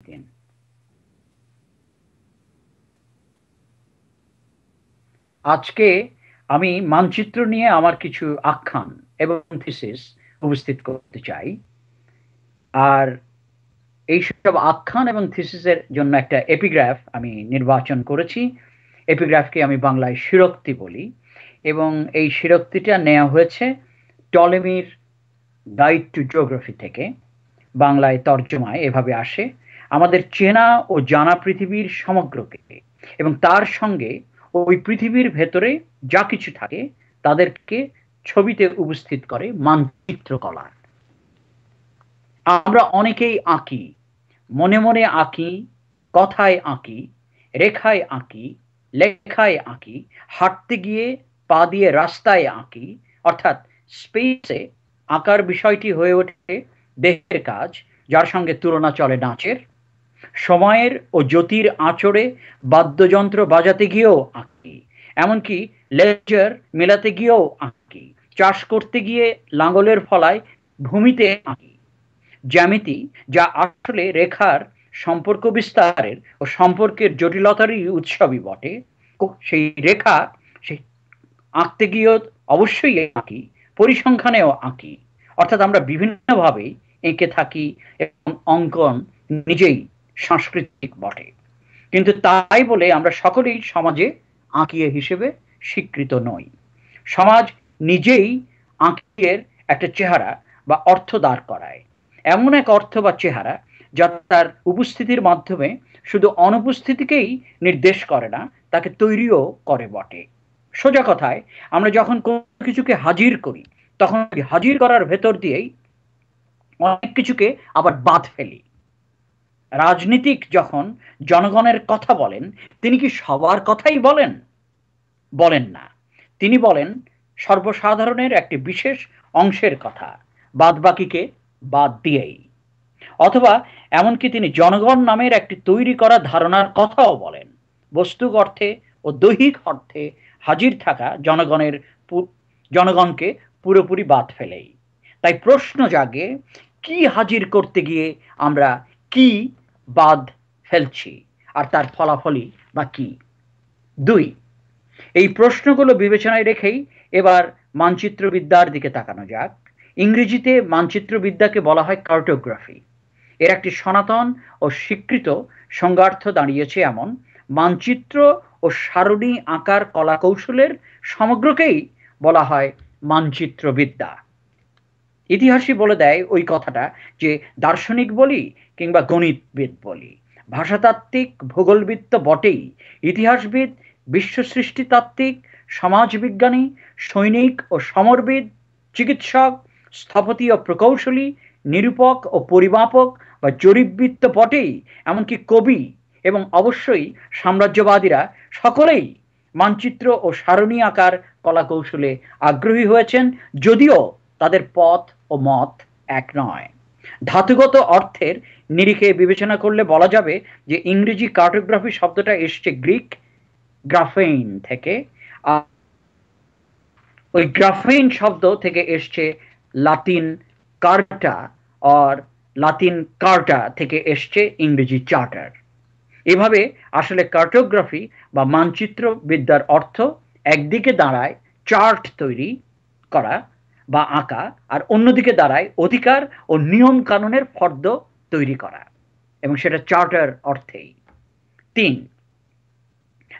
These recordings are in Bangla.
দিন আজকে আমি মানচিত্র নিয়ে আমার কিছু আখ্যান এবং থিসিস উপস্থিত করতে চাই। আর এইসব আখ্যান এবং থিসিসের জন্য একটা এপিগ্রাফ আমি নির্বাচন করেছি। এপিগ্রাফকে আমি বাংলায় শিরক্তি বলি এবং এই শিরক্তিটা নেওয়া হয়েছে টলেমির গাইড টু জিওগ্রাফি থেকে। বাংলায় তর্জমায় এভাবে আসে। আমাদের চেনা ও জানা পৃথিবীর সমগ্রকে এবং তার সঙ্গে ওই পৃথিবীর ভেতরে যা কিছু থাকে তাদেরকে ছবিতে উপস্থিত করে মানচিত্র কলা আমরা অনেকেই আঁকি, মনে মনে আঁকি, কথায় আঁকি, রেখায় আঁকি, লেখায় আঁকি, হাঁটতে গিয়ে পা দিয়ে রাস্তায় আঁকি, অর্থাৎ স্পেসে আঁকার বিষয়টি হয়ে ওঠে দেহের কাজ, যার সঙ্গে তুলনা চলে নাচের। সময়ের ও জ্যোতির আঁচড়ে বাদ্যযন্ত্র বাজাতে গিয়েও আঁকি, এমনকি লেজার মেলাতে গিয়েও আঁকি, চাষ করতে গিয়ে লাঙ্গলের ফলায় ভূমিতে আঁকি। জ্যামিতি যা আসলে রেখার সম্পর্ক বিস্তারের ও সম্পর্কের জটিলতারই উৎসবই বটে সেই রেখা সেই আঁকতে গিয়েও অবশ্যই আঁকি, পরিসংখ্যানেও আঁকি, অর্থাৎ আমরা বিভিন্নভাবে এঁকে থাকি এবং অঙ্কন নিজেই সাংস্কৃতিক বটে। কিন্তু তাই বলে আমরা সকলেই সমাজে আঁকিয়ে হিসেবে স্বীকৃত নই। সমাজ নিজেই আঁকিয়ের একটা চেহারা বা অর্থ দাঁড় করায়। এমন এক অর্থ বা চেহারা যা তার উপস্থিতির মাধ্যমে শুধু অনুপস্থিতিকেই নির্দেশ করে না, তাকে তৈরিও করে বটে। সোজা কথায়, আমরা যখন কোনো কিছুকে হাজির করি, তখন হাজির করার ভেতর দিয়েই অনেক কিছুকে আবার বাদ ফেলি। রাজনীতিক যখন জনগণের কথা বলেন, তিনি কি সবার কথাই বলেন? বলেন না। তিনি বলেন, সর্বসাধারণের একটি বিশেষ অংশের কথা বাদ বাকিকে বাদ দিয়েই। অথবা এমনকি তিনি জনগণ নামের একটি তৈরি করা ধারণার কথাও বলেন। বস্তুক অর্থে ও দৈহিক অর্থে হাজির থাকা জনগণের জনগণকে পুরোপুরি বাদ ফেলেই। তাই প্রশ্ন জাগে, কি হাজির করতে গিয়ে আমরা কি বাদ ফেলছি, আর তার ফলাফলই বা কি? দুই, এই প্রশ্নগুলো বিবেচনায় রেখেই এবার মানচিত্রবিদ্যার দিকে তাকানো যাক। ইংরেজিতে মানচিত্রবিদ্যাকে বলা হয় কার্টোগ্রাফি। এর একটি সনাতন ও স্বীকৃত সংজ্ঞার্থ দাঁড়িয়েছে এমন, মানচিত্র ও সারণী আকার কলা কৌশলের সমগ্রকেই বলা হয় মানচিত্রবিদ্যা। ইতিহাসই বলে দেয় ওই কথাটা যে দার্শনিক বলি কিংবা গণিতবিদ বলি। ভাষাতাত্ত্বিক ভূগোলবিদ তো বটেই। ইতিহাসবিদ বিশ্ব সৃষ্টিতাত্ত্বিক সমাজবিজ্ঞানী, সৈনিক ও সমরবিদ, চিকিৎসক, স্থপতি ও প্রকৌশলী, নিরূপক ও পরিমাপক বা জরিপবিদ তো বটেই, এমনকি কবি এবং অবশ্যই সাম্রাজ্যবাদীরা সকলেই মানচিত্র ও সারণী আকার কলা কৌশলে আগ্রহী হয়েছেন, যদিও তাদের পথ ও মত এক নয়। ধাতুগত অর্থের নিরিখে বিবেচনা করলে বলা যাবে যে ইংরেজি কার্টোগ্রাফি শব্দটা এসছে গ্রিক গ্রাফেইন থেকে ওই গ্রাফেইন শব্দ থেকে এসছে লাতিন কার্টা, আর লাতিন কার্টা থেকে এসছে ইংরেজি চার্টার। এভাবে আসলে কার্টোগ্রাফি বা মানচিত্র বিদ্যার অর্থ একদিকে দাঁড়ায়, চার্ট তৈরি করা বা আঁকা আর অন্যদিকে দাঁড়ায় অধিকার ও নিয়ম কানুনের ফর্দ তৈরি করা এবং সেটা চার্টার অর্থেই। তিন,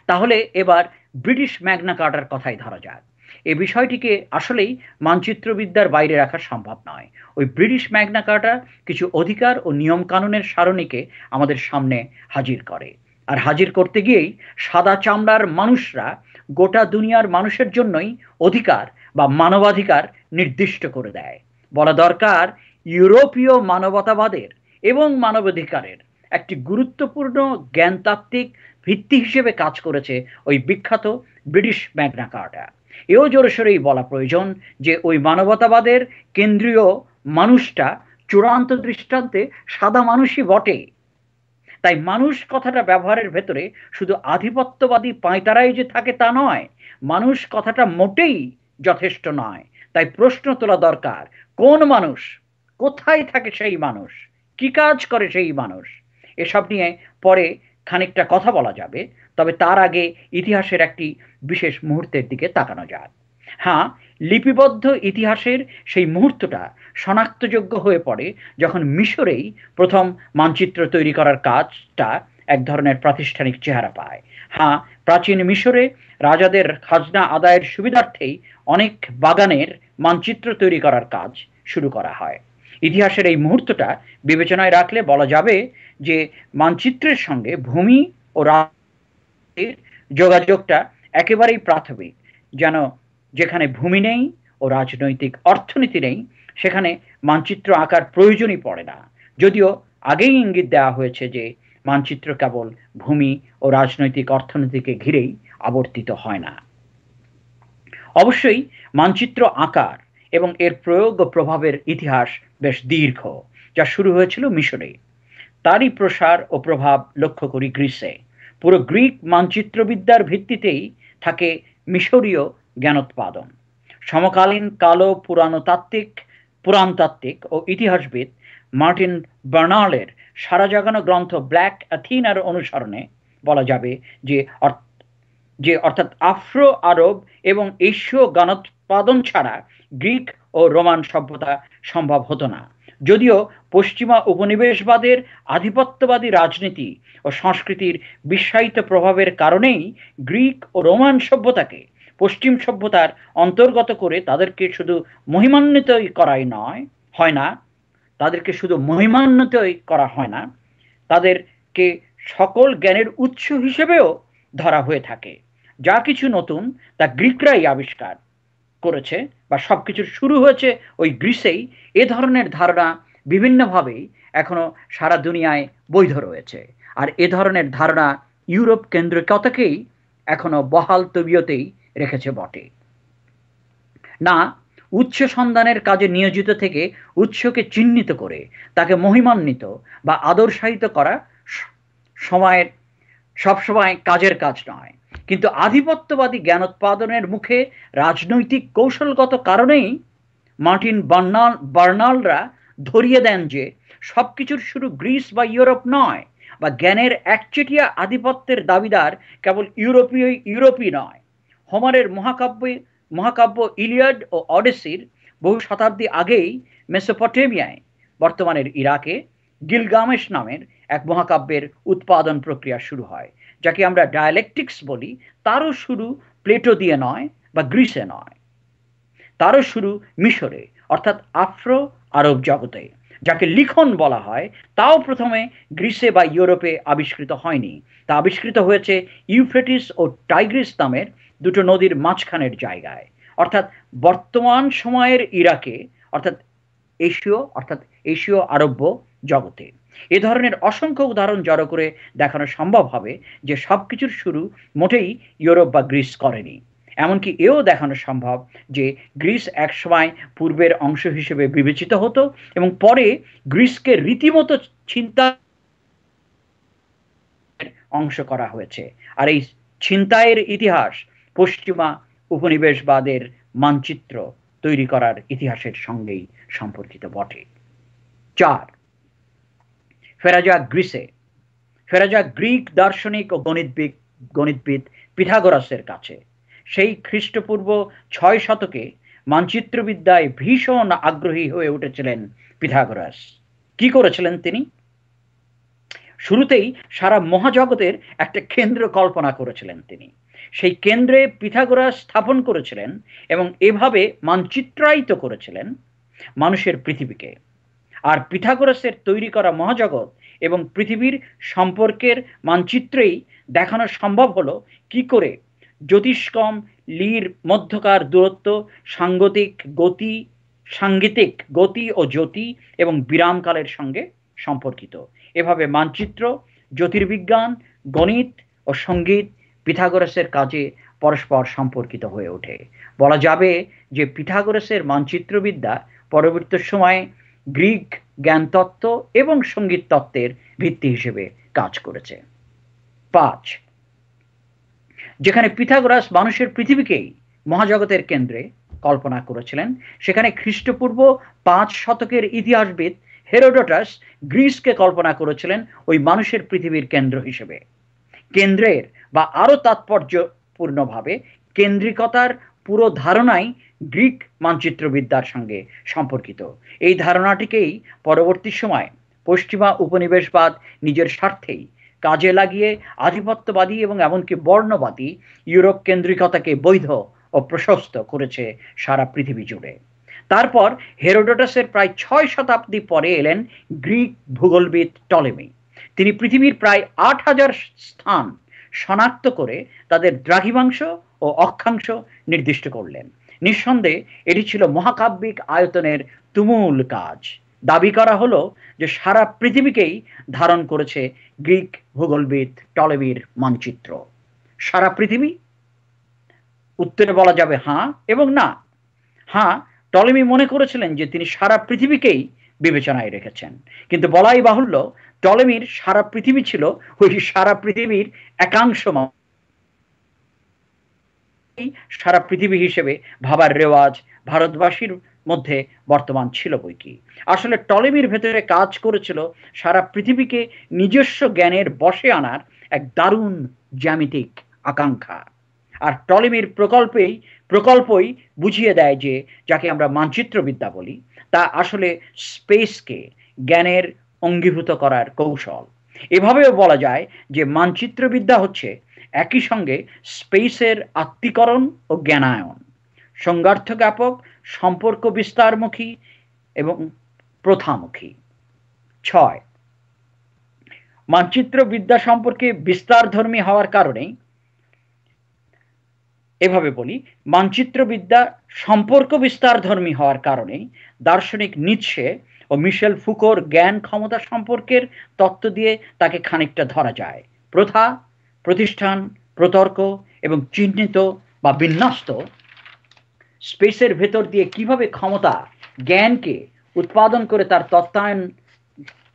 তাহলে এবার ব্রিটিশ ম্যাগনা কার্টার কথাই ধরা যাক। এ বিষয়টিকে আসলেই মানচিত্রবিদ্যার বাইরে রাখা সম্ভব নয়। ওই ব্রিটিশ ম্যাগনা কার্টার কিছু অধিকার ও নিয়ম কানুনের সারণীকে আমাদের সামনে হাজির করে। আর হাজির করতে গিয়েই সাদা চামড়ার মানুষরা গোটা দুনিয়ার মানুষের জন্যই অধিকার বা মানবাধিকার নির্দিষ্ট করে দেয়। বলা দরকার, ইউরোপীয় মানবতাবাদের এবং মানবাধিকারের একটি গুরুত্বপূর্ণ জ্ঞানতাত্ত্বিক ভিত্তি হিসেবে কাজ করেছে ওই বিখ্যাত ব্রিটিশ ম্যাগনা কার্টা। এও জোরসোরেই বলা প্রয়োজন যে ওই মানবতাবাদের কেন্দ্রীয় মানুষটা চূড়ান্ত দৃষ্টান্তে সাদা মানুষই বটে। তাই মানুষ কথাটা ব্যবহারের ভেতরে শুধু আধিপত্যবাদী পাঁয়তারাই যে থাকে তা নয়, মানুষ কথাটা মোটেই যথেষ্ট নয়। তাই প্রশ্ন তোলা দরকার, কোন মানুষ? কোথায় থাকে সেই মানুষ? কি কাজ করে সেই মানুষ? এসব নিয়ে পরে খানিকটা কথা বলা যাবে, তবে তার আগে ইতিহাসের একটি বিশেষ মুহূর্তের দিকে তাকানো যাক। হ্যাঁ লিপিবদ্ধ ইতিহাসের সেই মুহূর্তটা শনাক্তযোগ্য হয়ে পড়ে যখন মিশরেই প্রথম মানচিত্র তৈরি করার কাজটা এক ধরনের প্রাতিষ্ঠানিক চেহারা পায়। হ্যাঁ প্রাচীন মিশরে রাজাদের খাজনা আদায়ের সুবিধার্থেই অনেক বাগানের মানচিত্র তৈরি করার কাজ শুরু করা হয়। ইতিহাসের এই মুহূর্তটা বিবেচনায় রাখলে বলা যাবে যে মানচিত্রের সঙ্গে ভূমি ও যোগাযোগটা একেবারেই প্রাথমিক। যেন যেখানে ভূমি নেই ও রাজনৈতিক অর্থনীতি নেই, সেখানে মানচিত্র আঁকার প্রয়োজনই পড়ে না। যদিও আগেই ইঙ্গিত দেওয়া হয়েছে যে মানচিত্র কেবল ভূমি ও রাজনৈতিক অর্থনীতিকে ঘিরেই আবর্তিত হয় না। অবশ্যই মানচিত্র আকার এবং এর প্রয়োগ ও প্রভাবের ইতিহাস বেশ দীর্ঘ, যা শুরু হয়েছিল মিশরে। তারই প্রসার ও প্রভাব লক্ষ্য করি গ্রিসে। পুরো গ্রিক মানচিত্রবিদ্যার ভিত্তিতেই থাকে মিশরীয় জ্ঞানোৎপাদন। সমকালীন কালো পুরাণতাত্ত্বিক পুরাণতাত্ত্বিক ও ইতিহাসবিদ মার্টিন বার্নার্লের সারা জাগানো গ্রন্থ ব্ল্যাক অ্যাথিনার অনুসরণে বলা যাবে যে যে অর্থাৎ আফ্রো আরব এবং এশীয় জ্ঞানোৎপাদন ছাড়া গ্রিক ও রোমান সভ্যতা সম্ভব হতো না। যদিও পশ্চিমা উপনিবেশবাদের আধিপত্যবাদী রাজনীতি ও সংস্কৃতির বিশ্বায়িত প্রভাবের কারণেই গ্রিক ও রোমান সভ্যতাকে পশ্চিম সভ্যতার অন্তর্গত করে তাদেরকে শুধু মহিমান্বিতই করাই নয়, হয় না? তাদেরকে শুধু মহিমান্বিতই করা হয় না, তাদেরকে সকল জ্ঞানের উৎস হিসেবেও ধরা হয়ে থাকে। যা কিছু নতুন, তা গ্রিকরাই আবিষ্কার করেছে বা সব কিছুর শুরু হয়েছে ওই গ্রিসেই। এ ধরনের ধারণা বিভিন্নভাবেই এখনও সারা দুনিয়ায় বৈধ রয়েছে। আর এ ধরনের ধারণা ইউরোপ কেন্দ্রিকতাকেই এখনও বহাল তবিয়তেই রেখেছে বটে। না উৎস সন্ধানের কাজে নিয়োজিত থেকে উৎসকে চিহ্নিত করে তাকে মহিমান্বিত বা আদর্শায়িত করা সময়ের, সবসময় কাজের কাজ নয়। কিন্তু আধিপত্যবাদী জ্ঞান উৎপাদনের মুখে রাজনৈতিক কৌশলগত কারণেই মার্টিন বার্নাল, বার্নালরা ধরিয়ে দেন যে সব কিছুর শুরু গ্রিস বা ইউরোপ নয় বা জ্ঞানের একচেটিয়া আধিপত্যের দাবিদার কেবল ইউরোপীয় ইউরোপই নয়। হোমারের মহাকাব্য মহাকাব্য ইলিয়াড ও অডেসির বহু শতাব্দী আগেই মেসোপটেমিয়ায়, বর্তমানের ইরাকে, গিলগামেশ নামের এক মহাকাব্যের উৎপাদন প্রক্রিয়া শুরু হয়, যাকে আমরা ডায়ালেকটিক্স বলি। তারও শুরু প্লেটো দিয়ে নয় বা গ্রিসে নয়। তারও শুরু মিশরে, অর্থাৎ আফ্রো আরব জগতে, যাকে লিখন বলা হয়। তাও প্রথমে গ্রিসে বা ইউরোপে আবিষ্কৃত হয়নি। তা আবিষ্কৃত হয়েছে ইউফ্রেটিস ও টাইগ্রিস নামের দুটো নদীর মাঝখানের জায়গায়। অর্থাৎ বর্তমান সময়ের ইরাকে, অর্থাৎ এশীয় অর্থাৎ এশীয় আরব্য জগতে। এ ধরনের অসংখ্য উদাহরণ জড়ো করে দেখানো সম্ভব হবে যে সব কিছুর শুরু মোটেই ইউরোপ বা গ্রিস করেনি। এমনকি এও দেখানো সম্ভব যে গ্রিস একসময় পূর্বের অংশ হিসেবে বিবেচিত হতো এবং পরে গ্রিসকে রীতিমতো চিন্তা অংশ করা হয়েছে। আর এই ছিনতাইয়ের ইতিহাস পশ্চিমা উপনিবেশবাদের মানচিত্র তৈরি করার ইতিহাসের সঙ্গেই সম্পর্কিত বটে। চার ফেরা যাক গ্রিসে ফেরা যাক গ্রিক দার্শনিক ও গণিতবিদ গণিতবিদ পিথাগোরাসের কাছে। সেই খ্রিস্টপূর্ব ছয় শতকে মানচিত্রবিদ্যায় ভীষণ আগ্রহী হয়ে উঠেছিলেন পিথাগোরাস। কি করেছিলেন তিনি? শুরুতেই সারা মহাজগতের একটা কেন্দ্র কল্পনা করেছিলেন তিনি। সেই কেন্দ্রে পিথাগোরাস স্থাপন করেছিলেন এবং এভাবে মানচিত্রায়িত করেছিলেন মানুষের পৃথিবীকে। আর পিথাগোরাসের তৈরি করা মহাজগৎ এবং পৃথিবীর সম্পর্কের মানচিত্রেই দেখানো সম্ভব হলো কি করে জ্যোতিষ্কম লির মধ্যকার দূরত্ব, সাংগতিক গতি, সাংগীতিক গতি ও জ্যোতি এবং বিরামকালের সঙ্গে সম্পর্কিত। এভাবে মানচিত্র, জ্যোতির্বিজ্ঞান, গণিত ও সংগীত পিথাগোরাসের কাজে পরস্পর সম্পর্কিত হয়ে ওঠে। বলা যাবে যে পিথাগোরাসের মানচিত্রবিদ্যা পরবর্তী সময়ে গ্রিক জ্ঞানতত্ত্ব এবং সংগীত তত্ত্বের ভিত্তি হিসেবে কাজ করেছে। পাঁচ, যেখানে পিথাগোরাস মানুষের পৃথিবীকেই মহাজগতের কেন্দ্রে কল্পনা করেছিলেন, সেখানে খ্রিস্টপূর্ব পাঁচ শতকের ইতিহাসবিদ হেরোডোটাস গ্রিসকে কল্পনা করেছিলেন ওই মানুষের পৃথিবীর কেন্দ্র হিসেবে। কেন্দ্রের বা আরও তাৎপর্যপূর্ণভাবে কেন্দ্রিকতার পুরো ধারণাই গ্রিক মানচিত্রবিদ্যার সঙ্গে সম্পর্কিত। এই ধারণাটিকেই পরবর্তী সময় পশ্চিমা উপনিবেশবাদ নিজের স্বার্থেই কাজে লাগিয়ে আধিপত্যবাদী এবং এমনকি বর্ণবাদী ইউরোপ কেন্দ্রিকতাকে বৈধ ও প্রশস্ত করেছে সারা পৃথিবী জুড়ে। তারপর হেরোডোটাসের প্রায় ছয় শতাব্দী পরে এলেন গ্রিক ভূগোলবিদ টলেমি। তিনি পৃথিবীর প্রায় আট হাজার স্থান শনাক্ত করে তাদের দ্রাঘিমাংশ ও অক্ষাংশ নির্দিষ্ট করলেন। নিঃসন্দেহে এটি ছিল মহাকাব্যিক আয়তনের তুমুল কাজ। দাবি করা হলো যে সারা পৃথিবীকেই ধারণ করেছে গ্রিক ভূগোলবিদ টলেমির মানচিত্র। সারা পৃথিবী? উত্তরে বলা যাবে হাঁ এবং না। হাঁ, টলেমি মনে করেছিলেন যে তিনি সারা পৃথিবীকেই বিবেচনায় রেখেছেন। কিন্তু বলাই বাহুল্য, টলেমির সারা পৃথিবী ছিল ওই সারা পৃথিবীর একাংশ সারা পৃথিবী হিসেবে ভাবার রেওয়াজ ভারতবাসীর মধ্যে বর্তমান ছিল বই কি। আসলে টলেমির ভেতরে কাজ করেছিল সারা পৃথিবীকে নিজস্ব জ্ঞানের বসে আনার এক দারুণ জ্যামিতিক আকাঙ্ক্ষা। আর টলেমির প্রকল্পেই প্রকল্পই বুঝিয়ে দেয় যে, যাকে আমরা মানচিত্রবিদ্যা বলি তা আসলে স্পেসকে জ্ঞানের অঙ্গীভূত করার কৌশল। এভাবেও বলা যায় যে মানচিত্রবিদ্যা হচ্ছে একই সঙ্গে স্পেসের আত্মীকরণ ও জ্ঞানায়ন সংগার্থ জ্ঞাপক সম্পর্ক বিস্তারমুখী এবং প্রথামুখী। ছয়, মানচিত্রবিদ্যা সম্পর্কে বিস্তারধর্মী হওয়ার কারণেই এভাবে বলি, মানচিত্রবিদ্যা সম্পর্ক বিস্তারধর্মী হওয়ার কারণেই দার্শনিক নিচ্ছে ও মিশেল ফুকোর জ্ঞান ক্ষমতা সম্পর্কের তত্ত্ব দিয়ে তাকে খানিকটা ধরা যায়। প্রথা, প্রতিষ্ঠান, প্রতর্ক এবং চিহ্নিত বা বিন্যস্ত স্পেসের ভেতর দিয়ে কীভাবে ক্ষমতা জ্ঞানকে উৎপাদন করে তার তত্ত্বায়ন,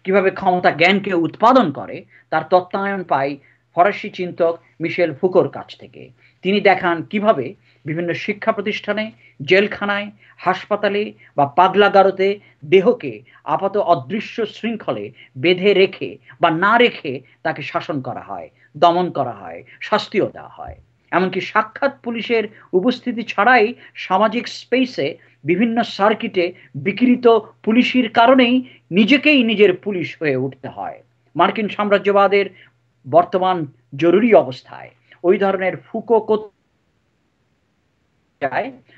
কীভাবে ক্ষমতা জ্ঞানকে উৎপাদন করে, তার তত্ত্বায়ন পাই ফরাসি চিন্তক মিশেল ফুকোর কাছ থেকে। তিনি দেখান কীভাবে বিভিন্ন শিক্ষা প্রতিষ্ঠানে, জেলখানায়, হাসপাতালে বা পাগলাগারতে দেহকে আপাত অদৃশ্য শৃঙ্খলে বেঁধে রেখে বা না রেখে তাকে শাসন করা হয়, দমন করা হয়, শাস্তিও দেওয়া হয়। এমনকি সাক্ষাৎ পুলিশের উপস্থিতি ছাড়াই সামাজিক স্পেসে বিভিন্ন সার্কিটে বিকৃত পুলিশের কারণেই নিজেকেই নিজের পুলিশ হয়ে উঠতে হয়। মার্কিন সাম্রাজ্যবাদের বর্তমান জরুরি অবস্থায়। ওই ধরনের ফুকো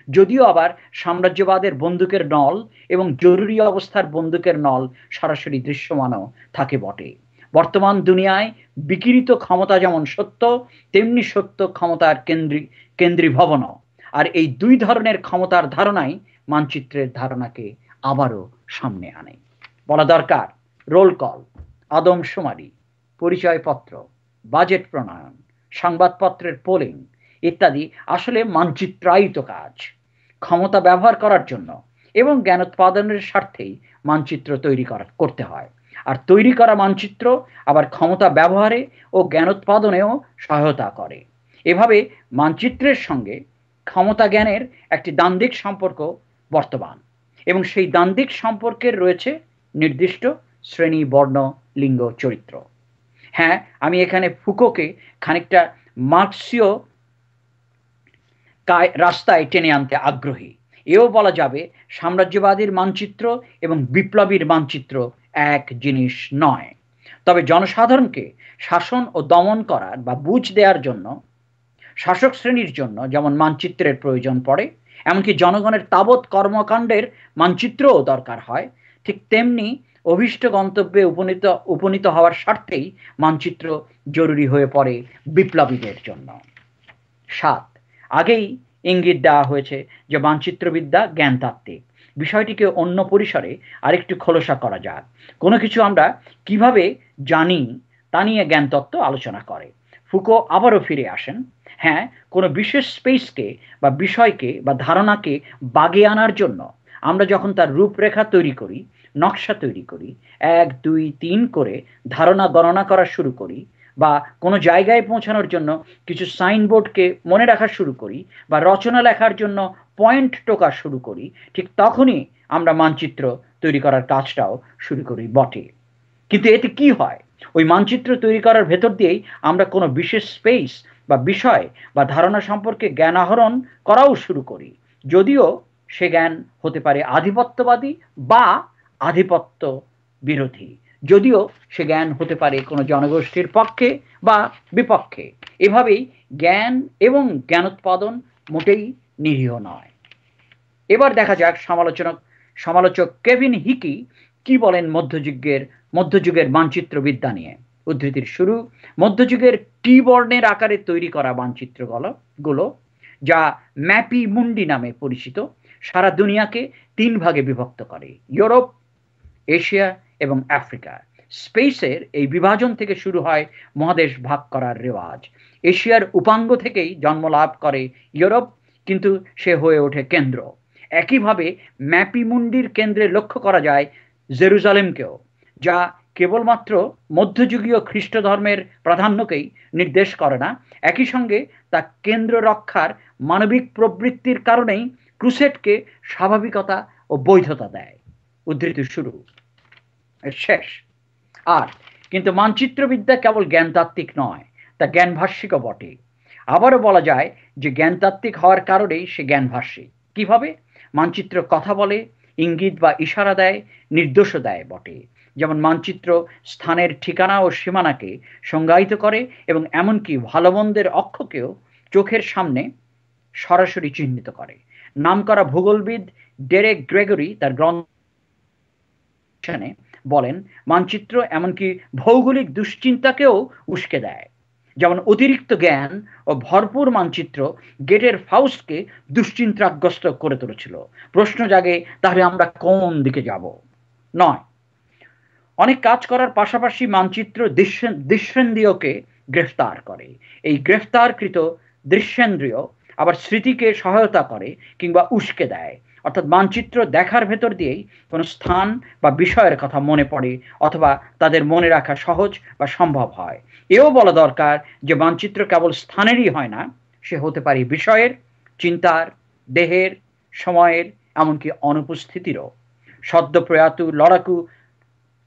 যদিও আবার সাম্রাজ্যবাদের বন্দুকের নল এবং জরুরি অবস্থার বন্দুকের নল সরাসরি দৃশ্যমানও থাকে বটে। বর্তমান দুনিয়ায় বিকিরিত ক্ষমতা যেমন সত্য, তেমনি সত্য ক্ষমতার কেন্দ্রী কেন্দ্রীভবন আর এই দুই ধরনের ক্ষমতার ধারণাই মানচিত্রের ধারণাকে আবারও সামনে আনে। বলা দরকার, রোল কল আদমশুমারি পরিচয়পত্র, বাজেট প্রণয়ন। সংবাদপত্রের পোলিং ইত্যাদি আসলে মানচিত্রায়িত কাজ। ক্ষমতা ব্যবহার করার জন্য এবং জ্ঞান উৎপাদনের স্বার্থেই মানচিত্র তৈরি করা, করতে হয়। আর তৈরি করা মানচিত্র আবার ক্ষমতা ব্যবহারে ও জ্ঞান উৎপাদনেও সহায়তা করে। এভাবে মানচিত্রের সঙ্গে ক্ষমতা জ্ঞানের একটি দান্দিক সম্পর্ক বর্তমান এবং সেই দান্দিক সম্পর্কের রয়েছে নির্দিষ্ট শ্রেণি, বর্ণ, লিঙ্গ, চরিত্র। হ্যাঁ আমি এখানে ফুকোকে খানিকটা মার্কসীয় রাস্তায় টেনে আনতে আগ্রহী। এও বলা যাবে, সাম্রাজ্যবাদীর মানচিত্র এবং বিপ্লবীর মানচিত্র এক জিনিস নয়। তবে জনসাধারণকে শাসন ও দমন করার বা বুঝ দেওয়ার জন্য, শাসক শ্রেণির জন্য যেমন মানচিত্রের প্রয়োজন পড়ে, এমনকি জনগণের তাবৎ কর্মকাণ্ডের মানচিত্রও দরকার হয়, ঠিক তেমনি অভীষ্ট গন্তব্যে উপনীত উপনীত হওয়ার স্বার্থেই মানচিত্র জরুরি হয়ে পড়ে বিপ্লবীদের জন্য। সাত, আগেই ইঙ্গিত দেওয়া হয়েছে যে মানচিত্রবিদ্যা জ্ঞানতাত্ত্বিক। বিষয়টিকে অন্য পরিসরে আরেকটু খোলসা করা যাক। কোনো কিছু আমরা কীভাবে জানি তা নিয়ে জ্ঞানতত্ত্ব আলোচনা করে। ফুকো আবারও ফিরে আসেন। হ্যাঁ কোনো বিশেষ স্পেসকে বা বিষয়কে বা ধারণাকে বাগে আনার জন্য আমরা যখন তার রূপরেখা তৈরি করি নকশা তৈরি করি, এক, দুই, তিন করে ধারণা গণনা করা শুরু করি বা কোনো জায়গায় পৌঁছানোর জন্য কিছু সাইনবোর্ডকে মনে রাখা শুরু করি বা রচনা লেখার জন্য পয়েন্ট টোকা শুরু করি, ঠিক তখনই আমরা মানচিত্র তৈরি করার কাজটাও শুরু করি বটে। কিন্তু এতে কি হয়? ওই মানচিত্র তৈরি করার ভেতর দিয়েই আমরা কোনো বিশেষ স্পেস বা বিষয় বা ধারণা সম্পর্কে জ্ঞান আহরণ করাও শুরু করি। যদিও সে জ্ঞান হতে পারে আধিপত্যবাদী বা আধিপত্য বিরোধী। যদিও সে জ্ঞান হতে পারে কোনো জনগোষ্ঠীর পক্ষে বা বিপক্ষে। এভাবেই জ্ঞান এবং জ্ঞান উৎপাদন মোটেই নিরীহ নয়। এবার দেখা যাক সমালোচনক সমালোচক কেভিন হিকি কি বলেন মধ্যযুগের মধ্যযুগের মানচিত্র বিদ্যা নিয়ে। উদ্ধৃতির শুরু, মধ্যযুগের টি বর্ণের আকারে তৈরি করা মানচিত্রগুলো গুলো যা ম্যাপি মুন্ডি নামে পরিচিত, সারা দুনিয়াকে তিন ভাগে বিভক্ত করে। ইউরোপ এশিয়া এবং আফ্রিকা। স্পেসের এই বিভাজন থেকে শুরু হয় মহাদেশ ভাগ করার রেওয়াজ। এশিয়ার উপাঙ্গ থেকেই জন্ম লাভ করে ইউরোপ, কিন্তু সে হয়ে ওঠে কেন্দ্র। একইভাবে ম্যাপিমুন্ডির কেন্দ্রে লক্ষ্য করা যায় জেরুজালেমকেও, যা কেবলমাত্র মধ্যযুগীয় খ্রিস্ট ধর্মের প্রাধান্যকেই নির্দেশ করে না। একই সঙ্গে তা কেন্দ্র রক্ষার মানবিক প্রবৃত্তির কারণেই ক্রুসেটকে স্বাভাবিকতা ও বৈধতা দেয়। উদ্ধৃতি শুরু। শেষ। আর, কিন্তু মানচিত্রবিদ্যা কেবল জ্ঞানতাত্ত্বিক নয়, তা জ্ঞানভাষ্যিকও বটে। আবারও বলা যায় যে জ্ঞানতাত্ত্বিক হওয়ার কারণেই সে জ্ঞানভাষ্যিক কীভাবে? মানচিত্র কথা বলে, ইঙ্গিত বা ইশারা দেয় নির্দোষ দেয় বটে। যেমন মানচিত্র স্থানের ঠিকানা ও সীমানাকে সংজ্ঞায়িত করে এবং এমনকি ভালো মন্দের অক্ষকেও চোখের সামনে সরাসরি চিহ্নিত করে। নামকরা ভূগোলবিদ ডেরেক গ্রেগরি তার গ্রন্থ বলেন, মানচিত্র এমনকি ভৌগোলিক দুশ্চিন্তাকেও উস্কে দেয়। যেমন অতিরিক্ত জ্ঞান ও ভরপুর মানচিত্র গেটের ফাউস্টকে দুশ্চিন্তাগ্রস্ত করে তুলেছিল। প্রশ্ন জাগে, তাহলে আমরা কোন দিকে যাব? নয়। অনেক কাজ করার পাশাপাশি মানচিত্র দৃশ্যেন্দ্রিয়কে গ্রেফতার করে। এই গ্রেফতারকৃত দৃশ্যেন্দ্রিয় আবার স্মৃতিকে সহায়তা করে কিংবা উস্কে দেয়। অর্থাৎ মানচিত্র দেখার ভেতর দিয়েই কোনো স্থান বা বিষয়ের কথা মনে পড়ে অথবা তাদের মনে রাখা সহজ বা সম্ভব হয়। এও বলা দরকার যে মানচিত্র কেবল স্থানেরই হয় না, সে হতে পারে বিষয়ের, চিন্তার, দেহের, সময়ের, এমনকি অনুপস্থিতিরও। সদ্য প্রয়াত লড়াকু,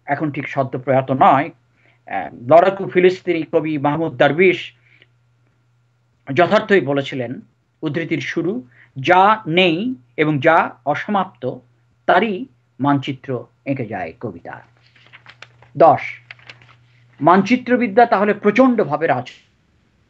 এখন ঠিক সদ্য প্রয়াত নয় লড়াকু ফিলিস্তিনি কবি মাহমুদ দারবিশ যথার্থই বলেছিলেন, উদ্ধৃতির শুরু যা নেই এবং যা অসমাপ্ত, তারই মানচিত্র এঁকে যায় কবিতা। দশ, মানচিত্রবিদ্যা তাহলে প্রচণ্ডভাবে রাজ,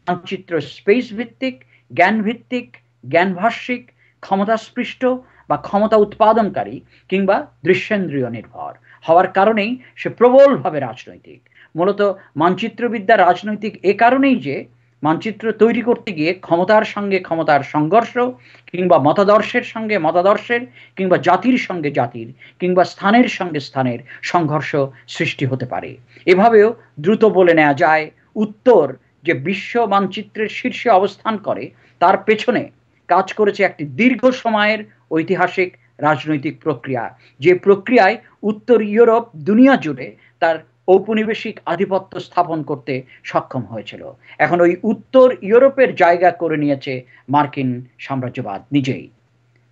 মানচিত্র স্পেস ভিত্তিক জ্ঞান ভিত্তিক জ্ঞানভাষ্যিক, ক্ষমতাস্পৃষ্ট বা ক্ষমতা উৎপাদনকারী কিংবা দৃশ্যেন্দ্রীয় নির্ভর হওয়ার কারণেই সে প্রবলভাবে রাজনৈতিক। মূলত মানচিত্রবিদ্যা রাজনৈতিক এ কারণেই যে মানচিত্র তৈরি করতে গিয়ে ক্ষমতার সঙ্গে ক্ষমতার সংঘর্ষ, কিংবা মতাদর্শের সঙ্গে মতাদর্শের, কিংবা জাতির সঙ্গে জাতির, কিংবা স্থানের সঙ্গে স্থানের সংঘর্ষ সৃষ্টি হতে পারে। এভাবেও দ্রুত বলে নেওয়া যায়, উত্তর যে বিশ্ব মানচিত্রের শীর্ষে অবস্থান করে, তার পেছনে কাজ করেছে একটি দীর্ঘ সময়ের ঐতিহাসিক রাজনৈতিক প্রক্রিয়া। যে প্রক্রিয়ায় উত্তর ইউরোপ দুনিয়া জুড়ে তার ঔপনিবেশিক আধিপত্য স্থাপন করতে সক্ষম হয়েছিল। এখন ওই উত্তর ইউরোপের জায়গা করে নিয়েছে মার্কিন সাম্রাজ্যবাদ নিজেই।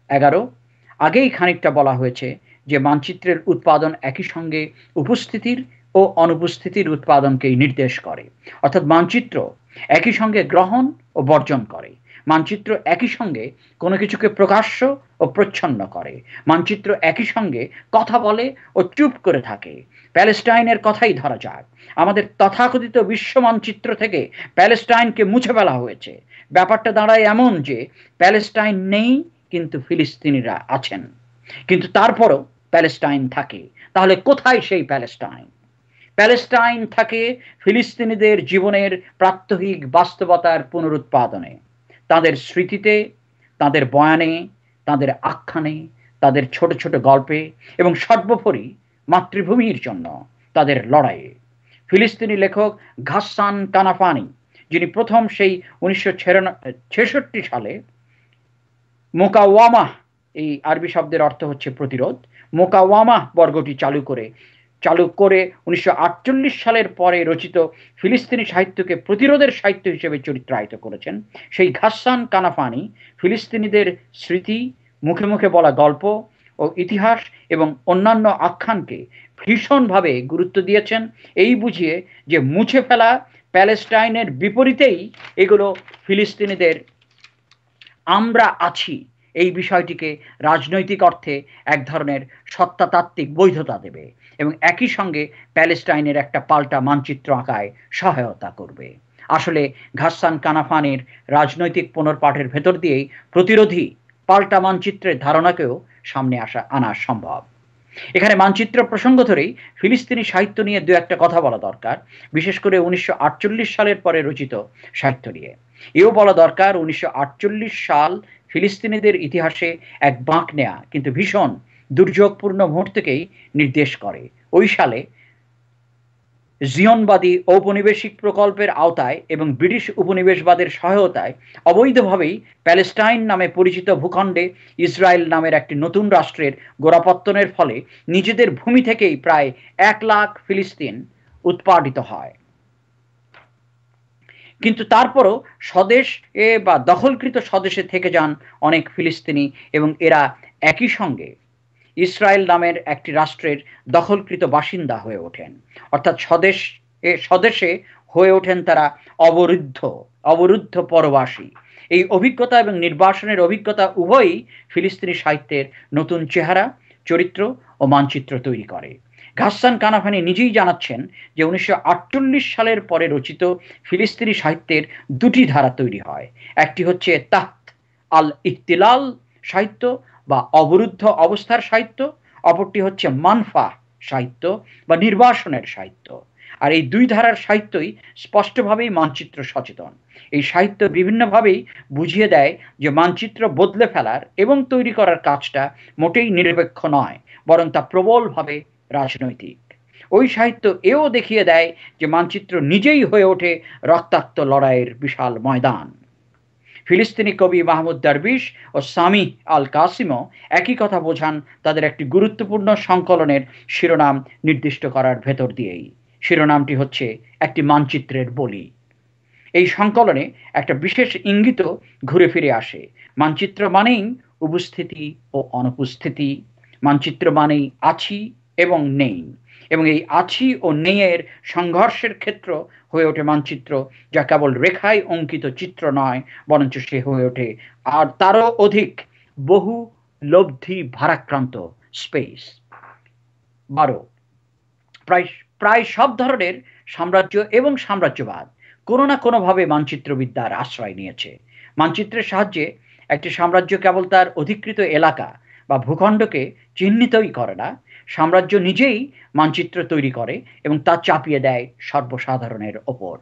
এগারো, আগেই খানিকটা বলা হয়েছে যে মানচিত্রের উৎপাদন একই সঙ্গে উপস্থিতির ও অনুপস্থিতির উৎপাদনকেই নির্দেশ করে। অর্থাৎ মানচিত্র একই সঙ্গে গ্রহণ ও বর্জন করে। মানচিত্র একই সঙ্গে কোনো কিছুকে প্রকাশ্য ও প্রচ্ছন্ন করে। মানচিত্র একই সঙ্গে কথা বলে ও চুপ করে থাকে। প্যালেস্টাইনের কথাই ধরা যাক। আমাদের তথাকথিত বিশ্ব মানচিত্র থেকে প্যালেস্টাইনকে মুছে ফেলা হয়েছে। ব্যাপারটা দাঁড়ায় এমন যে, প্যালেস্টাইন নেই, কিন্তু ফিলিস্তিনিরা আছেন। কিন্তু তারপরও প্যালেস্টাইন থাকে। তাহলে কোথায় সেই প্যালেস্টাইন? প্যালেস্টাইন থাকে ফিলিস্তিনিদের জীবনের প্রাত্যহিক বাস্তবতার পুনরুৎপাদনে। তাদের স্মৃতিতে, তাদের বয়ানে, তাদের আখ্যানে, তাদের ছোট ছোট গল্পে এবং সর্বোপরি মাতৃভূমির জন্য তাদের লড়াইয়ে। ফিলিস্তিনি লেখক ঘাসান কানাফানি, যিনি প্রথম সেই উনিশশো ছেষট্টি সালে মোকাওয়ামা এই আরবি শব্দের অর্থ হচ্ছে প্রতিরোধ, মোকাওয়ামাহ বর্গটি চালু করে চালু করে উনিশশো আটচল্লিশ সালের পরে রচিত ফিলিস্তিনি সাহিত্যকে প্রতিরোধের সাহিত্য হিসেবে চরিত্রায়িত করেছেন। সেই ঘাসান কানাফানি ফিলিস্তিনিদের স্মৃতি, মুখে মুখে বলা গল্প ও ইতিহাস এবং অন্যান্য আখ্যানকে ভীষণভাবে গুরুত্ব দিয়েছেন। এই বুঝিয়ে যে মুছে ফেলা প্যালেস্টাইনের বিপরীতেই এগুলো ফিলিস্তিনিদের আমরা আছি এই বিষয়টিকে রাজনৈতিক অর্থে এক ধরনের সত্তাতাত্ত্বিক বৈধতা দেবে এবং একই সঙ্গে প্যালেস্টাইনের একটা পাল্টা মানচিত্র আঁকায় সহায়তা করবে। আসলে ঘাসান কানাফানির রাজনৈতিক পুনর্পাঠের ভেতর দিয়েই প্রতিরোধী পাল্টা মানচিত্রের ধারণাকেও সামনে আসা, আনা সম্ভব। এখানে মানচিত্র প্রসঙ্গ ধরেই ফিলিস্তিনি সাহিত্য নিয়ে দু একটা কথা বলা দরকার, বিশেষ করে উনিশশো আটচল্লিশ সালের পরে রচিত সাহিত্য নিয়ে। এও বলা দরকার উনিশশো আটচল্লিশ সাল ফিলিস্তিনিদের ইতিহাসে এক বাঁক নেয়া কিন্তু ভীষণ দুর্যোগপূর্ণ মুহূর্তকেই নির্দেশ করে। ওই সালে জিয়নবাদী ঔপনিবেশিক প্রকল্পের আওতায় এবং ব্রিটিশ উপনিবেশবাদের সহায়তায় অবৈধভাবেই প্যালেস্টাইন নামে পরিচিত ভূখণ্ডে ইসরায়েল নামের একটি নতুন রাষ্ট্রের গোড়াপত্তনের ফলে নিজেদের ভূমি থেকেই প্রায় এক লাখ ফিলিস্তিন উৎপাদিত হয়। কিন্তু তারপরও স্বদেশ এ বা দখলকৃত স্বদেশে থেকে যান অনেক ফিলিস্তিনি এবং এরা একই সঙ্গে ইসরায়েল নামের একটি রাষ্ট্রের দখলকৃত বাসিন্দা হয়ে ওঠেন। অর্থাৎ স্বদেশ এ, স্বদেশে হয়ে ওঠেন তারা অবরুদ্ধ অবরুদ্ধ পরবাসী। এই অভিজ্ঞতা এবং নির্বাসনের অভিজ্ঞতা উভয়ই ফিলিস্তিনি সাহিত্যের নতুন চেহারা, চরিত্র ও মানচিত্র তৈরি করে। ঘাসান কানাফানি নিজেই জানাচ্ছেন যে উনিশশো আটচল্লিশ সালের পরে রচিত ফিলিস্তিনি সাহিত্যের দুটি ধারা তৈরি হয়। একটি হচ্ছে তাহত আল ইহতিলাল সাহিত্য বা অবরুদ্ধ অবস্থার সাহিত্য, অপরটি হচ্ছে মানফা সাহিত্য বা নির্বাসনের সাহিত্য। আর এই দুই ধারার সাহিত্যই স্পষ্টভাবেই মানচিত্র সচেতন। এই সাহিত্য বিভিন্নভাবেই বুঝিয়ে দেয় যে মানচিত্র বদলে ফেলার এবং তৈরি করার কাজটা মোটেই নিরপেক্ষ নয়, বরং তা প্রবলভাবে রাজনৈতিক। ওই সাহিত্য এও দেখিয়ে দেয় যে মানচিত্র নিজেই হয়ে ওঠে রক্তাক্ত লড়াইয়ের বিশাল ময়দান। ফিলিস্তিনি কবি মাহমুদ দারবিশ ও সামি আল কাসিমও একই কথা বোঝান তাদের একটি গুরুত্বপূর্ণ সংকলনের শিরোনাম নির্দিষ্ট করার ভেতর দিয়েই। শিরোনামটি হচ্ছে একটি মানচিত্রের বলি। এই সংকলনে একটা বিশেষ ইঙ্গিত ঘুরে ফিরে আসে। মানচিত্র মানেই উপস্থিতি ও অনুপস্থিতি। মানচিত্র মানেই আছি এবং নেই। এবং এই আছি ও নেইয়ের সংঘর্ষের ক্ষেত্র হয়ে ওঠে মানচিত্র, যা কেবল রেখায় অঙ্কিত চিত্র নয়, বরঞ্চ সে হয়ে ওঠে আর তারও অধিক বহু লব্ধি ভারাক্রান্ত স্পেস বারো। প্রায় প্রায় সব ধরনের সাম্রাজ্য এবং সাম্রাজ্যবাদ কোনো না কোনোভাবে মানচিত্রবিদ্যার আশ্রয় নিয়েছে। মানচিত্রের সাহায্যে একটি সাম্রাজ্য কেবল তার অধিকৃত এলাকা বা ভূখণ্ডকে চিহ্নিতই করে না সাম্রাজ্য নিজেই মানচিত্র তৈরি করে এবং তা চাপিয়ে দেয় সর্বসাধারণের ওপর।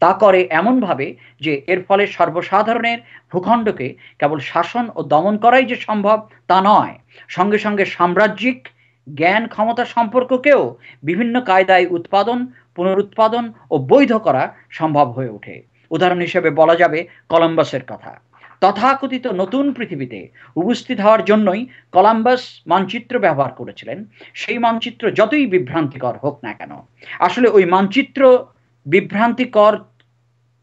তা করে এমনভাবে যে এর ফলে সর্বসাধারণের ভূখণ্ডকে কেবল শাসন ও দমন করাই যে সম্ভব তা নয়। সঙ্গে সঙ্গে সাম্রাজ্যিক জ্ঞান ক্ষমতা সম্পর্ককেও বিভিন্ন কায়দায় উৎপাদন, পুনরুৎপাদন ও বৈধ করা সম্ভব হয়ে ওঠে। উদাহরণ হিসেবে বলা যাবে কলম্বাসের কথা। তথাকথিত নতুন পৃথিবীতে উপস্থিত হওয়ার জন্যই কলাম্বাস মানচিত্র ব্যবহার করেছিলেন। সেই মানচিত্র যতই বিভ্রান্তিকর হোক না কেন, আসলে ওই মানচিত্র বিভ্রান্তিকর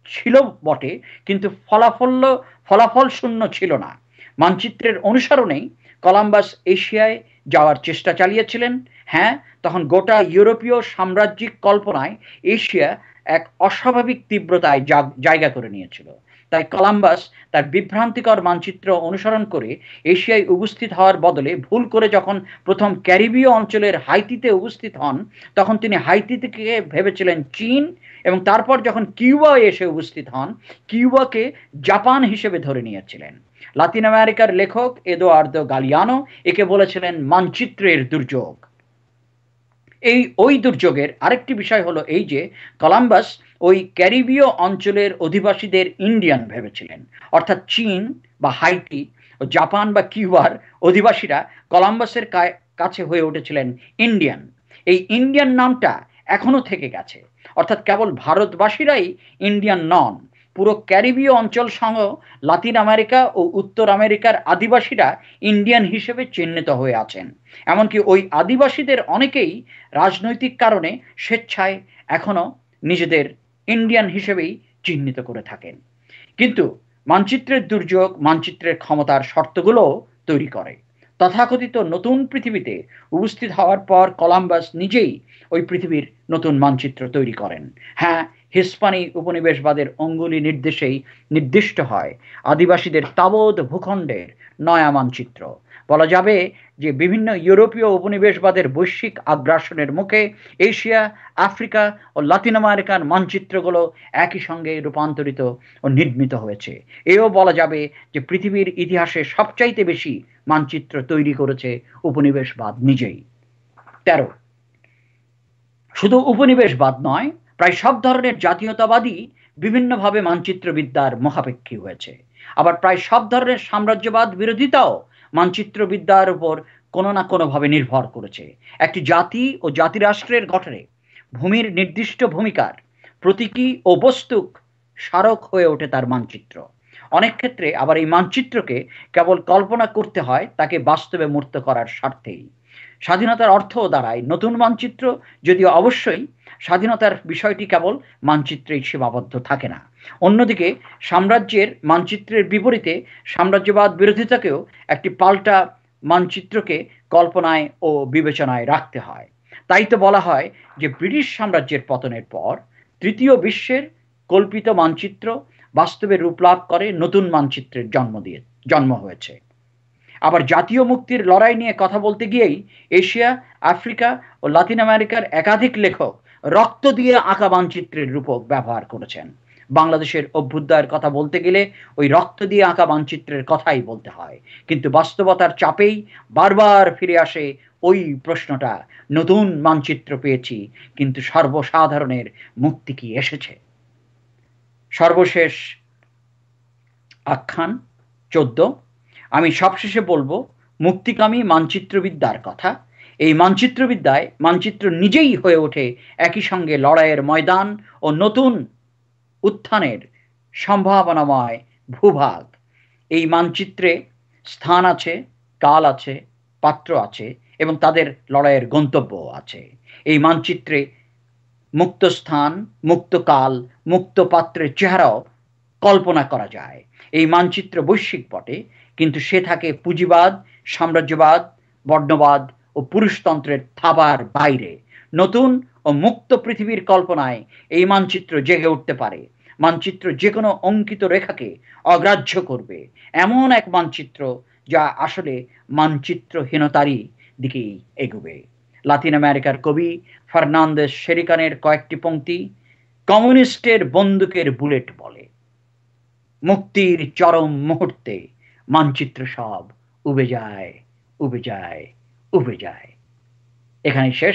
ছিল বটে, কিন্তু ফলাফল ফলাফল শূন্য ছিল না। মানচিত্রের অনুসরণেই কলাম্বাস এশিয়ায় যাওয়ার চেষ্টা চালিয়েছিলেন। হ্যাঁ তখন গোটা ইউরোপীয় সাম্রাজ্যিক কল্পনায় এশিয়া এক অস্বাভাবিক তীব্রতায় জায়গা করে নিয়েছিল। তাই কলাম্বাস তার বিভ্রান্তিকর মানচিত্র অনুসরণ করে এশিয়ায় উপস্থিত হওয়ার বদলে ভুল করে যখন প্রথম ক্যারিবীয় অঞ্চলের হাইতিতে উপস্থিত হন, তখন তিনি হাইতি থেকে ভেবেছিলেন চীন এবং তারপর যখন কিউবায় এসে উপস্থিত হন, কিউবাকে জাপান হিসেবে ধরে নিয়েছিলেন। লাতিন আমেরিকার লেখক এদোয়ার্দো গালিয়ানো একে বলেছিলেন মানচিত্রের দুর্যোগ। এই ওই দুর্যোগের আরেকটি বিষয় হলো এই যে কলাম্বাস ওই ক্যারিবীয় অঞ্চলের অধিবাসীদের ইন্ডিয়ান ভেবেছিলেন। অর্থাৎ চীন বা হাইটি ও জাপান বা কিউবার অধিবাসীরা কলাম্বাসের কাছে হয়ে উঠেছিলেন ইন্ডিয়ান। এই ইন্ডিয়ান নামটা এখনও থেকে গেছে। অর্থাৎ কেবল ভারতবাসীরাই ইন্ডিয়ান নন, পুরো ক্যারিবীয় অঞ্চল সহ লাতিন আমেরিকা ও উত্তর আমেরিকার আদিবাসীরা ইন্ডিয়ান হিসেবে চিহ্নিত হয়ে আছেন। এমনকি ওই আদিবাসীদের অনেকেই রাজনৈতিক কারণে স্বেচ্ছায় এখনও নিজেদের ইন্ডিয়ান হিসেবেই চিহ্নিত করে থাকেন। কিন্তু মানচিত্রের দুর্যোগ, মানচিত্রের ক্ষমতার শর্তগুলোও তৈরি করে। তথাকথিত নতুন পৃথিবীতে উপস্থিত হওয়ার পর কলাম্বাস নিজেই ওই পৃথিবীর নতুন মানচিত্র তৈরি করেন। হ্যাঁ হিসপানি উপনিবেশবাদের অঙ্গুলি নির্দেশেই নির্দিষ্ট হয় আদিবাসীদের তাবৎ ভূখণ্ডের নয়া মানচিত্র। বলা যাবে যে বিভিন্ন ইউরোপীয় উপনিবেশবাদের বৈশ্বিক আগ্রাসনের মুখে এশিয়া, আফ্রিকা ও লাতিন আমেরিকার মানচিত্রগুলো একই সঙ্গে রূপান্তরিত ও নির্মিত হয়েছে। এও বলা যাবে যে পৃথিবীর ইতিহাসে সবচাইতে বেশি মানচিত্র তৈরি করেছে উপনিবেশবাদ নিজেই। তেরো। শুধু উপনিবেশবাদ নয় প্রায় সব ধরনের জাতীয়তাবাদী বিভিন্নভাবে মানচিত্রবিদ্যার মহাপেক্ষী হয়েছে। আবার প্রায় সব ধরনের সাম্রাজ্যবাদ বিরোধিতাও মানচিত্রবিদ্যার উপর কোনো না কোনোভাবে নির্ভর করেছে। একটি জাতি ও জাতিরাষ্ট্রের গঠনে ভূমির নির্দিষ্ট ভূমিকার প্রতীকী ও বস্তুক স্মারক হয়ে ওঠে তার মানচিত্র। অনেক ক্ষেত্রে আবার এই মানচিত্রকে কেবল কল্পনা করতে হয়, তাকে বাস্তবে মূর্ত করার স্বার্থেই। স্বাধীনতার অর্থ দাঁড়ায়। নতুন মানচিত্র যদিও অবশ্যই স্বাধীনতার বিষয়টি কেবল মানচিত্রেই সীমাবদ্ধ থাকে না। অন্যদিকে, সাম্রাজ্যের মানচিত্রের বিপরীতে সাম্রাজ্যবাদ বিরোধিতাকেও একটি পাল্টা মানচিত্রকে কল্পনায় ও বিবেচনায় রাখতে হয়। তাই তো বলা হয় যে ব্রিটিশ সাম্রাজ্যের পতনের পর তৃতীয় বিশ্বের কল্পিত মানচিত্র বাস্তবে রূপ লাভ করে নতুন মানচিত্রের জন্ম দিয়ে, জন্ম হয়েছে। আবার জাতীয় মুক্তির লড়াই নিয়ে কথা বলতে গিয়েই এশিয়া, আফ্রিকা ও লাতিন আমেরিকার একাধিক লেখক রক্ত দিয়ে আঁকা মানচিত্রের রূপক ব্যবহার করেছেন। বাংলাদেশের অভ্যুদয়ের কথা বলতে গেলে ওই রক্ত দিয়ে আঁকা মানচিত্রের কথাই বলতে হয়। কিন্তু বাস্তবতার চাপেই বারবার ফিরে আসে ওই প্রশ্নটা, নতুন মানচিত্র পেয়েছি, কিন্তু সর্বসাধারণের মুক্তি কি এসেছে? সর্বশেষ আখ্যান, চোদ্দ। আমি সবশেষে বলব, মুক্তিকামী মানচিত্রবিদ্যার কথা। এই মানচিত্রবিদ্যায় মানচিত্র নিজেই হয়ে ওঠে একই সঙ্গে লড়াইয়ের ময়দান ও নতুন উত্থানের সম্ভাবনাময় ভূভাগ। এই মানচিত্রে স্থান আছে, কাল আছে, পাত্র আছে এবং তাদের লড়াইয়ের গন্তব্য আছে। এই মানচিত্রে মুক্ত স্থান, মুক্ত কাল, মুক্ত পাত্রের চেহারাও কল্পনা করা যায়। এই মানচিত্র বৈশ্বিক বটে, কিন্তু সে থাকে পুঁজিবাদ, সাম্রাজ্যবাদ, বর্ণবাদ ও পুরুষতন্ত্রের থাবার বাইরে। নতুন ও মুক্ত পৃথিবীর কল্পনায় এই মানচিত্র জেগে উঠতে পারে। মানচিত্র যে কোনো অঙ্কিত রেখাকে অগ্রাহ্য করবে। এমন এক মানচিত্র যা আসলে মানচিত্রহীনতারই দিকেই এগুবে। লাতিন আমেরিকার কবি ফার্নান্দেস শেরিকানের কয়েকটি পংক্তি কমিউনিস্টের বন্দুকের বুলেট বলে। মুক্তির চরম মুহূর্তে মানচিত্র সব উবে যায় উবে যায়। উবে যায়। এখানে শেষ